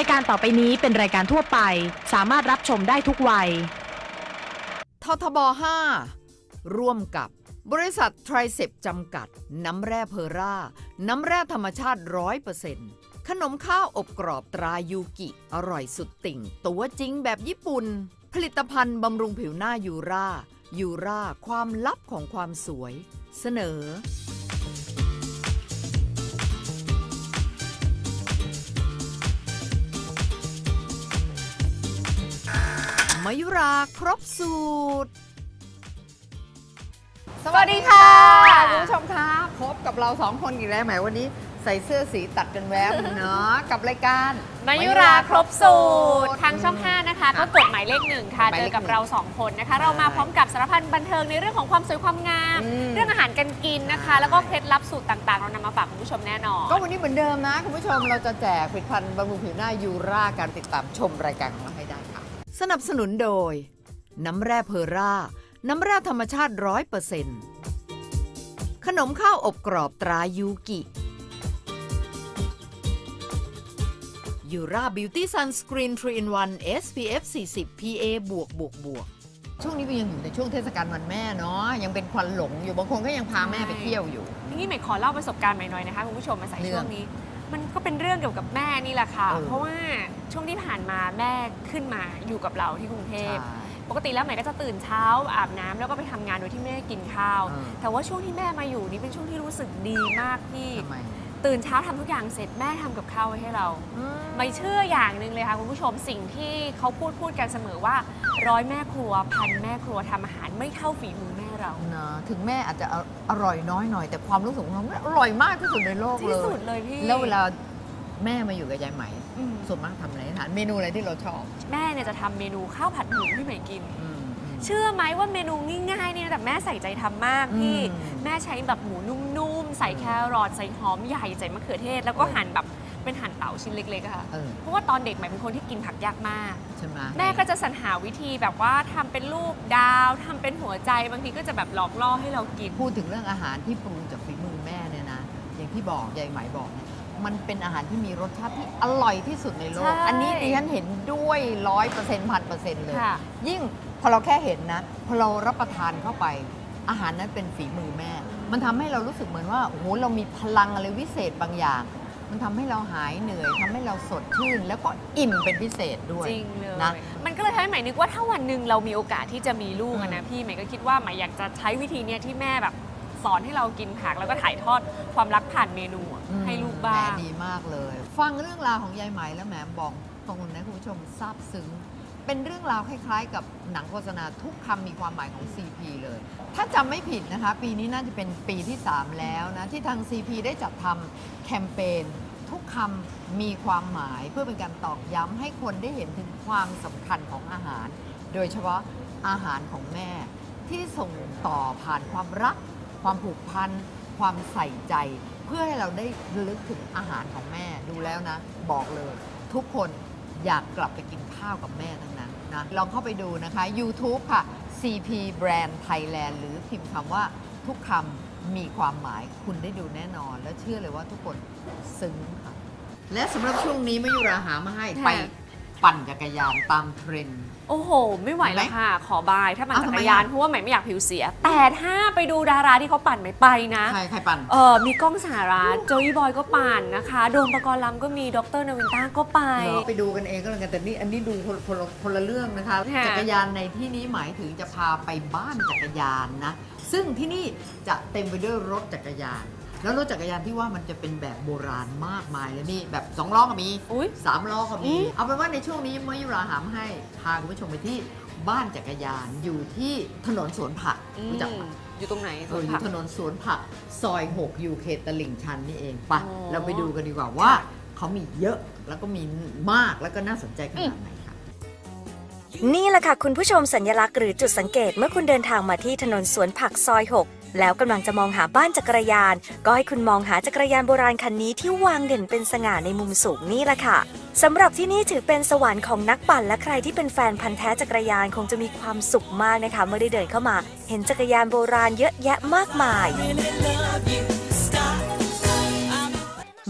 ายการต่อไปนี้เป็นรายการทั่วไป สามารถรับชมได้ทุกวัย ททบ 5 ร่วมกับบริษัทไทรเซปจำกัด น้ำแร่เพอร่า น้ำแร่ธรรมชาติ100%ขนมข้าวอบกรอบตรายูกิ อร่อยสุดติ่ง ตัวจริงแบบญี่ปุ่น ผลิตภัณฑ์บำรุงผิวหน้ายูรายูราความลับของความสวย เสนอ มายุราครบสูตร สวัสดีค่ะคุณผู้ชมคะพบกับเราสองคนอีกแล้วแหมวันนี้ใส่เสื้อสีตัดกันแวบเนาะกับรายการ มายุราครบสูตรทางช่องม5นะคะ ก็กดหมายเลขหนึ่งค่ะ หมายเจเลอขกับหนึ่งเรา2คนนะคะ เรามาพร้อมกับสารพันบันเทิงในเรื่องของความสวยความงาม อืม เรื่องอาหารการกินนะคะใช่แล้วก็เคล็ดลับสูตรต่างๆ เรานำมาฝากคุณผู้ชมแน่นอน ก็วันนี้เหมือนเดิมนะ คุณผู้ชมเราจะแจกผลิตภัณฑ์บำรุงผิวหน้ายูราการติดตามชมรายการของเราให้ได้ค่ะ สนับสนุนโดย น้ำแร่เพอร่า น้ำแร่ธรรมชาติ100%ขนมข้าวอบกรอบตรายูกิยูราบิวตี้ซันสกรีน3 in 1 SPF 40 PA บวกบวกบวกช่วงนี้ก็ยังอยู่ในช่วงเทศกาลวันแม่เนาะยังเป็นควันหลงอยู่บางคนก็ยังพาแม่ไปเที่ยวอยู่ นี่ใหม่ขอเล่าประสบการณ์ใหม่หน่อยนะคะคุณผู้ชมมาใส่เรื่องช่วงนี้ มันก็เป็นเรื่องเกี่ยวกับแม่นี่แหละค่ะ เออ เพราะว่าช่วงที่ผ่านมาแม่ขึ้นมาอยู่กับเราที่กรุงเทพปกติแล้วใหม่ก็จะตื่นเช้าอาบน้ำแล้วก็ไปทำงานโดยที่ไม่ได้กินข้าว เออ แต่ว่าช่วงที่แม่มาอยู่นี่เป็นช่วงที่รู้สึกดีมากที่ทำไมตื่นเช้าทำทุกอย่างเสร็จแม่ทำกับข้าวไว้ให้เรา ไม่เชื่ออย่างหนึ่งเลยค่ะคุณผู้ชมสิ่งที่เขาพูดพูดกันเสมอว่า ร้อยแม่ครัวพันแม่ครัวทำอาหารไม่เท่าฝีมือแม่ เรานะถึงแม่อาจจะอร่อยน้อยหน่อย แต่ความรู้สึกของเราอร่อยมากที่สุดในโลกเลยที่สุดเลยพี่แล้วเวลาแม่มาอยู่กับยายไหมอืมส่วนมากทำอะไรทานเมนูอะไรที่เราชอบ แม่เนี่ยจะทำเมนูข้าวผัดหมูที่ใหม่กินอืมอืมเชื่อไหมว่าเมนูง่ายๆเนี่ยแต่แม่ใส่ใจทำมากพี่อืมแม่ใช้แบบหมูนุ่มๆใส่แครอทใส่หอมใหญ่ใส่มะเขือเทศแล้วก็หั่นแบบ เป็นหั่นเต๋าชิ้นเล็กๆอะค่ะ เออ เพราะว่าตอนเด็กใหม่เป็นคนที่กินผักยากมาก ใช่ไหมแม่ก็จะสรรหาวิธีแบบว่าทำเป็นรูปดาวทำเป็นหัวใจบางทีก็จะแบบหลอกล่อให้เรากิน พูดถึงเรื่องอาหารที่ปรุงจากฝีมือแม่เนี่ยนะ อย่างที่บอกยายไหมบอกเนี่ยมันเป็นอาหารที่มีรสชาติที่อร่อยที่สุดในโลก ใช่ อันนี้ดิฉันเห็นด้วยร้อยเปอร์เซ็นต์พันเปอร์เซ็นต์เลย ค่ะ ยิ่งพอเราแค่เห็นนะ พอเรารับประทานเข้าไป อาหารนั้นเป็นฝีมือแม่ มันทำให้เรารู้สึกเหมือนว่าโอ้โหเรามีพลังอะไรวิเศษบางอย่าง มันทำให้เราหายเหนื่อยทำให้เราสดชื่น แล้วก็อิ่มเป็นพิเศษด้วยจริงเลย นะ มันก็เลยทำให้ใหม่นึกว่าถ้าวันหนึ่งเรามีโอกาสที่จะมีลูกอะอืนะมพี่ใหม่ก็คิดว่าใหม่อยากจะใช้วิธีเนี้ยที่แม่แบบสอนให้เรากินผักแล้วก็ถ่ายทอดความรักผ่านเมนูอะให้ลูกบ้าง แหมดีมากเลย ฟังเรื่องราวของยายไหมแล้วแหมบอกตรงนะคุณผู้ชมซาบซึ้ง เป็นเรื่องราวคล้ายๆ กับหนังโฆษณาทุกคำมีความหมายของ CP เลย ถ้าจำไม่ผิดนะคะ ปีนี้น่าจะเป็นปีที่ 3 แล้วนะ ที่ทาง CP ได้จัดทำแคมเปญทุกคำมีความหมายเพื่อเป็นการตอกย้ำให้คนได้เห็นถึงความสำคัญของอาหาร โดยเฉพาะอาหารของแม่ ที่ส่งต่อผ่านความรัก ความผูกพัน ความใส่ใจ เพื่อให้เราได้ระลึกถึงอาหารของแม่ดูแล้วนะ บอกเลย ทุกคน อยากกลับไปกินข้าวกับแม่ทั้งนั้นนะลองเข้าไปดูนะคะ YouTube ค่ะ CP Brand Thailand หรือพิมพ์คำว่าทุกคำมีความหมายคุณได้ดูแน่นอน และเชื่อเลยว่าทุกคนซึ้งค่ะ และสำหรับช่วงนี้มายุราหามาให้ไป ปั่นจักรยานตามเทรนด์ โอ้โห ไม่ไหวแล้วไหมค่ะ ขอบาย ถ้าปั่นอ้าวจัทำกไมรยานอะ เพราะว่าใหม่ไม่อยากผิวเสีย แต่ถ้าไปดูดาราที่เขาปั่นไม่ไปนะ ใครใครปั่น เออมีก้องสหรัฐโจยบอยก็ปั่นนะคะโดมปกรณ์ลำก็มีดรนาวินต้าก็ไปเนาะไปดูกันเองก็แล้วกันแต่นี่อันนี้ดูคนคนละคนละเรื่องนะคะ ค่ะจักรยานในที่นี้หมายถึงจะพาไปบ้านจักรยานนะ ซึ่งที่นี่จะเต็มไปด้วยรถจักรยาน แล้วรถจักรยานที่ว่ามันจะเป็นแบบโบราณมากมายเลยนี่แบบสองล้อก็มีอุ้ยสามล้อก็อืมีมเอาเป็นว่าในช่วงนี้มายุราหามให้พาคุณผู้ชมไปที่บ้านจักรยานอยู่ที่ถนนสวนผักรู้จักปะ อยู่ตรงไหนเอออผัยู่ก ถนนสวนผักซอย 6 อยู่เขตตลิ่งชันนี่เองปะอ๋อเราไปดูกันดีกว่าว่าค่ะเขามีเยอะแล้วก็มีมากแล้วก็น่าสนใจขนาดไหนค่ะ นี่แหละค่ะคุณผู้ชมสัญลักษณ์หรือจุดสังเกตเมื่อคุณเดินทางมาที่ถนนสวนผักซอย 6 แล้วกำลังจะมองหาบ้านจักรยาน ก็ให้คุณมองหาจักรยานโบราณคันนี้ที่วางเด่นเป็นสง่าในมุมสูงนี่แหละค่ะสำหรับที่นี่ถือเป็นสวรรค์ของนักปั่นและใครที่เป็นแฟนพันธ์แท้จักรยานคงจะมีความสุขมากนะคะเมื่อได้เดินเข้ามา เห็นจักรยานโบราณเยอะแยะมากมาย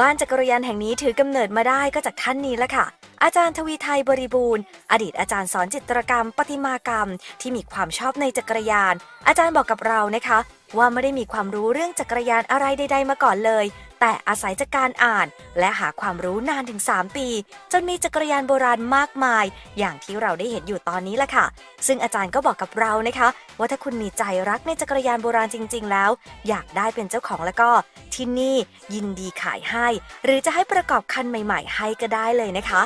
บ้านจักรยานแห่งนี้ถือกำเนิดมาได้ก็จากท่านนี้แหละค่ะ อาจารย์ทวีไทยบริบูรณ์ อดีตอาจารย์สอนจิตรกรรมประติมากรรม ที่มีความชอบในจักรยาน อาจารย์บอกกับเรานะคะ ว่าไม่ได้มีความรู้เรื่องจักรยานอะไรใด ๆ มาก่อนเลย แต่อาศัยจากการอ่าน และหาความรู้นานถึง 3 ปี จนมีจักรยานโบราณมากมาย อย่างที่เราได้เห็นอยู่ตอนนี้แหละค่ะ ซึ่งอาจารย์ก็บอกกับเรานะคะ ว่าถ้าคุณมีใจรักในจักรยานโบราณจริง ๆ แล้ว อยากได้เป็นเจ้าของแล้วก็ที่นี่ยินดีขายให้ หรือจะให้ประกอบคันใหม่ ๆ ให้ก็ได้เลยนะคะ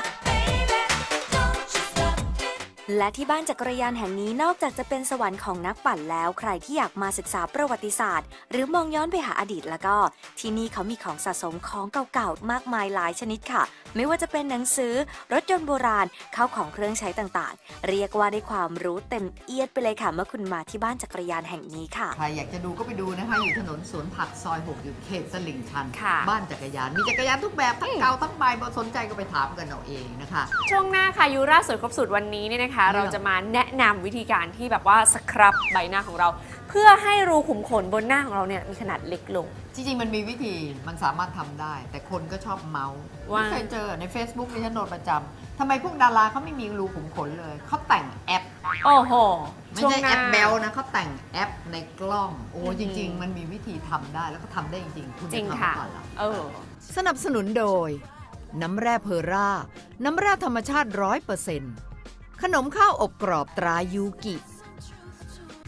และที่บ้านจักรยานแห่งนี้นอกจากจะเป็นสวรรค์ของนักปั่นแล้ว ใครที่อยากมาศึกษาประวัติศาสตร์ หรือมองย้อนไปหาอดีตแล้วก็ ที่นี่เขามีของสะสมของเก่าๆมากมายหลายชนิดค่ะ ไม่ว่าจะเป็นหนังสือ รถยนต์โบราณข้าวของเครื่องใช้ต่างๆ เรียกว่าได้ความรู้เต็มเอียดไปเลยค่ะ เมื่อคุณมาที่บ้านจักรยานแห่งนี้ค่ะ ใครอยากจะดูก็ไปดูนะคะ อยู่ถนนสวนผักซอย6อยู่เขตสลิ่งชันค่ะ บ้านจักรยานมีจักรยานทุกแบบทั้งเก่าทั้งใหม่บ่สนใจก็ไปถามกันเอาเองนะคะ ช่วงหน้าค่ะยูราสวยครบสูตรวันนี้เนี่ยนะคะเรื่องเราจะมาแนะนำวิธีการที่แบบว่าสครับใบหน้าของเรา เพื่อให้รูขุมขนบนหน้าของเราเนี่ยมีขนาดเล็กลง จริงๆ มันมีวิธีมันสามารถทำได้ แต่คนก็ชอบเมาส์ว่าไม่เคยเจอใน Facebook ดิฉันโดนประจำทำไมพวกดาราเขาไม่มีรูขุมขนเลยเขาแต่งแอป โอ้โหไม่ช่วงใช่หน้า แอปแบลนะเขาแต่งแอปในกล้อง โอ้อืม จริง ๆ มันมีวิธีทำได้แล้วก็ทำได้จริงๆคุณจริงจทำค่ะก่อนเหรอ เออ สนับสนุนโดย น้ำแร่เพอร่า น้ำแร่ธรรมชาติร้อยเปอร์เซ็นต์ ขนมข้าวอบกรอบตรายูกิ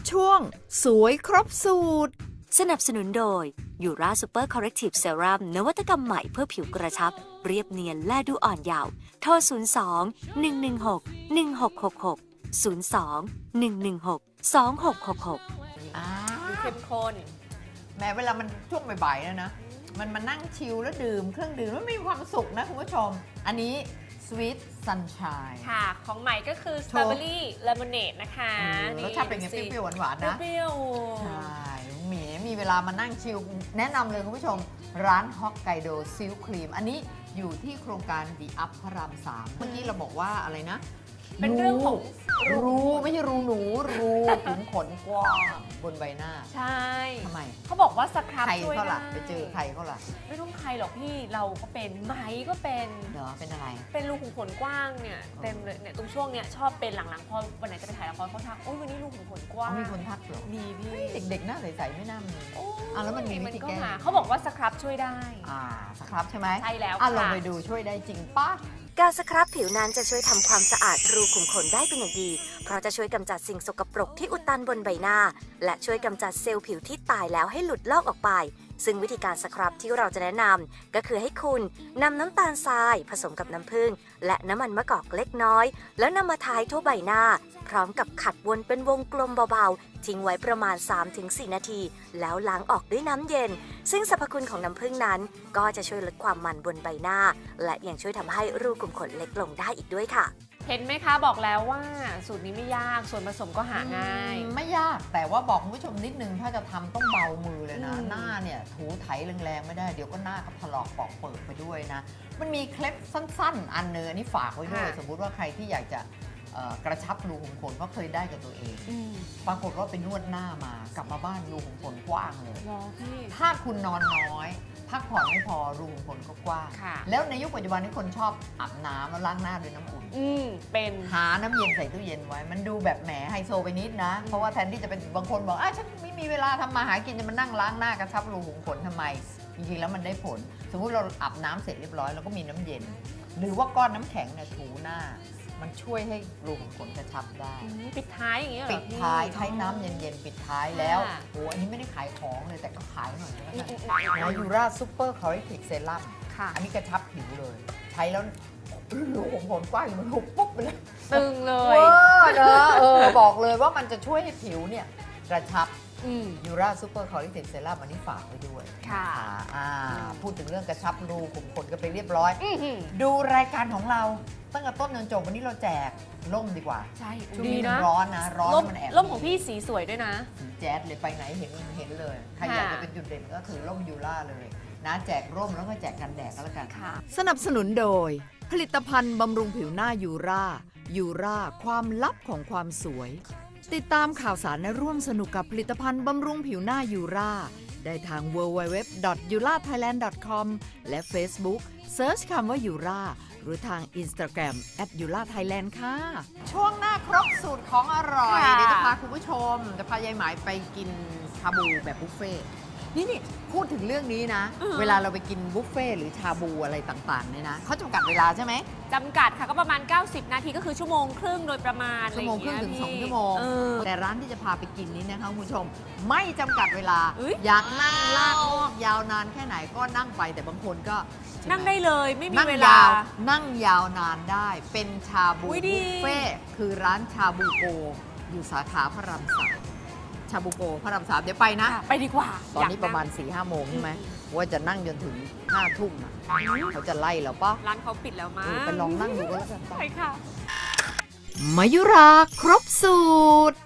ช่วง สวยครบสูตร สนับสนุนโดยยูราซูเปอร์คอร์เรกทีฟเซรั่มนวัตกรรมใหม่เพื่อผิวกระชับ เรียบเนียนและดูอ่อนเยาว์โทร 02 116 1666 02 116 2666อ่าดูเข้มข้นแม้เวลามันช่วงบ่ายๆนะนะ มันมานั่งชิลแล้วดื่มเครื่องดื่มมันมีความสุขนะคุณผู้ชม อันนี้ Sweet Sunshine ค่ะ ของใหม่ก็คือสโชตรอว์เบอรี่เลมอนเนดนะคะเออรสชาติเป็นไงดูสิเปรี้ยวๆหวานๆนะเปรี้ยวใช่หมีมีเวลามานั่งชิลแนะนำเลยคุณผู้ชม ร้านฮอกไกโดซิลครีม อันนี้อยู่ที่โครงการดีอัพพระรามสามเมื่อกี้เราบอกว่าอะไรนะ เป็นเรื่องของ รูไม่ใช่รูหนูรูขุมขนกว้างบนใบหน้าใช่ ทำไมเขาบอกว่าสครับใครช่วยเขาได้ล่ะไปเจอใครเขาล่ะไม่ต้องใครหรอกพี่เราก็เป็นไหมก็เป็นเดี๋ยวเป็นอะไร เป็นรูขุมขนกว้างเนี่ยเต็มเลยเนี่ยตรงช่วงเนี้ยชอบเป็นหลังๆพอวันไหนจะไปถ่ายละครเขาทักโอ้ยวันนี้รูขุมขนกว้างมีคนทักเหรอมีพี่เฮ้ยเด็กๆหน้าใสๆไม่น่ามี โอ้อะแล้วมันมีวิธีก็แก้มาเขาบอกว่าสครับช่วยได้ อ่าสครับใช่ไหมใช่แล้วอะลองค่ะไปดูช่วยได้จริงปะ การสครับผิวนั้นจะช่วยทำความสะอาดรูขุมขนได้เป็นอย่างดี เพราะจะช่วยกำจัดสิ่งสกปรกที่อุดตันบนใบหน้า และช่วยกำจัดเซลล์ผิวที่ตายแล้วให้หลุดลอกออกไป ซึ่งวิธีการสครับที่เราจะแนะนำก็คือให้คุณนำน้ำตาลทราย ผสมกับน้ำผึ้งและน้ำมันมะกอกเล็กน้อย แล้วนำมาทายทั่วใบหน้า พร้อมกับขัดวนเป็นวงกลมเบาๆ ทิ้งไว้ประมาณ 3-4 นาที แล้วล้างออกด้วยน้ำเย็น ซึ่งสรรพคุณของน้ำผึ้งนั้น ก็จะช่วยลดความมันบนใบหน้า และยังช่วยทำให้รูขุมขนเล็กลงได้อีกด้วยค่ะ เห็นไหมคะบอกแล้วว่าสูตรนี้ไม่ยากส่วนผสมก็หาง่ายอืมไม่ยากแต่ว่าบอกคุณผู้ชมนิดนึงถ้าจะทำต้องเบามือเลยนะ อืม หน้าเนี่ยถูไถแรงๆไม่ได้เดี๋ยวก็หน้าก็ถลอกปอกเปิดไปด้วยนะ มันมีเคล็ดสั้น ๆ อันเนึงอันนี้ฝากไว้ด้วยสมมุติว่าใครที่อยากจะเอ่อ กระชับรูขุมขนก็เคยได้กับตัวเองอืมปรากฏว่าไปนวดหน้ามากลับมาบ้านรูขุมขนกว้างเลยรอพี่ถ้าคุณนอนน้อย พักผ่อนไม่พอรูขุมขนก็กว้างค่ะแล้วในยุคปัจจุบันนี้คนชอบอาบน้ำแล้วล้างหน้าด้วยน้ำอุ่นอืมเป็นหาน้ำเย็นใส่ตู้เย็นไว้ มันดูแบบแหมไฮโซไปนิดนะ เพราะว่าแทนที่จะเป็นบางคนบอกอะฉันไม่มีเวลาทำมาหากินจะมานั่งล้างหน้ากระชับรูขุมขนทำไม จริงๆแล้วมันได้ผล สมมุติเราอาบน้ำเสร็จเรียบร้อยแล้วก็มีน้ำเย็น หรือว่าก้อนน้ำแข็งเนี่ยถูหน้า มันช่วยให้รูขุมขนกระชับได้ อืมปิดท้ายอย่างเงี้ยเหรปิอดพี่ ท้ายใช้น้ำเย็นๆ ปิดท้ายแล้วค่ะ โอ้อันนี้ไม่ได้ขายของเลยแต่ก็ขายหน่อยก็แล้วอืกันมอืมอืมนะยูราซูเปอร์คอร์เรติกเซรั่มค่ะ อันนี้กระชับผิวเลย ใช้แล้วรูขุมขนกว้างมันหุบปุ๊บไปเลยตึงเลเวย อร์นะเออ บอกเลยว่ามันจะช่วยให้ผิวเนี่ยกระชับอืม ยูราซูเปอร์คอร์ริติกเซรั่มอันนี้ฝากไว้ด้วยค่ะนอ่าพูดถึงเรื่องกระชับรูขุมขนกันไปเรียบร้อยอื้อหือดูรายการของเราตั้งแต่ต้นจนจบวันนี้เราแจกล่มดีกว่า ใช่ช่วงดีนี้มันนะร้อนนะ ร้อนร่มมันแอบร่มของพี่สีสวยด้วยนะสีแจ๊ดเลยไปไหนเห็นเห็นเลย ใครอยากจะเป็นจุดเด่นก็ถือร่มยูราเลยนะแจกร่มแล้วก็แจกกันแดดก็แล้วกันค่ะสนับสนุนโดย ผลิตภัณฑ์บำรุงผิวหน้ายูรายูราความลับของความสวย ติดตามข่าวสารและร่วมสนุกกับผลิตภัณฑ์บำรุงผิวหน้ายูราได้ทาง www.yurathailand.com และ Facebook Search คำว่ายูราหรือทาง Instagram แอดยูล่าไทยแลนด์ค่ะ ช่วงหน้าครบสูตรของอร่อยค่ะเดี๋ยวจะพาคุณผู้ชม จะพายายหมายไปกินชาบูแบบบุฟเฟ่ต์ นี่นี่พูดถึงเรื่องนี้นะเวลาเราไปกินบุฟเฟ่ต์หรือชาบูอะไรต่างๆเนี่ยนะเขาจำกัดเวลาใช่ไหม จำกัดค่ะก็ประมาณ 90 นาทีก็คือชั่วโมงครึ่งโดยประมาณชั่วโมงครึ่งถึงสองชั่วโมง เออ แต่ร้านที่จะพาไปกินนี้นะคะคุณผู้ชม ไม่จำกัดเวลาอุ๊ยอยากนั่งลากงอกยาวนานแค่ไหนก็นั่งไปแต่บางคนก็ใช่หมนั่งได้เลยไม่มีนั่งเวยลาาวนั่งยาวนานได้ เป็นชาบูอุ๊ยดี บุฟเฟ่ต์คือร้านชาบูโก อยู่สาขาพระรามสาม ชาบูโกพระรามสามเดี๋ยวไปนะค่ะไปดีกว่าตอนนี้ยกประมาณ4ี่ห้าโมงใช่ไหมว่าจะนั่งจนถึงห้าทุ่มอะเขาจะไล่เราปะร้านเขาปิดแล้วมั้เองอไปลองนั่งดูก็แล้วกันปะใช่ค่ะมายุราครบสูตร